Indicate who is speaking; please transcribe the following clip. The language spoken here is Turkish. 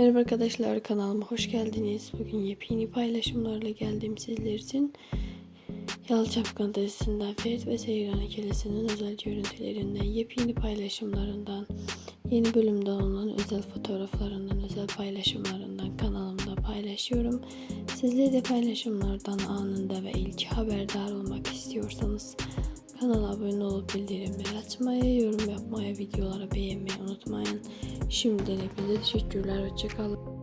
Speaker 1: Merhaba arkadaşlar kanalıma hoş geldiniz. Bugün yepyeni paylaşımlarla geldim sizler için. Yalı Çapkın dizisinden Ferit ve Seyran ikilisinin özel görüntülerinden, yepyeni paylaşımlarından, yeni bölümde olan özel fotoğraflarından, özel paylaşımlarından kanalımda paylaşıyorum. Sizler de paylaşımlardan anında ve ilk haberdar olmak istiyorsanız kanala abone olup bildirimleri açmayı, yorum yapmayı, videoları beğenmeyi unutmayın. Şimdiden hepinize teşekkürler. Hoşçakalın.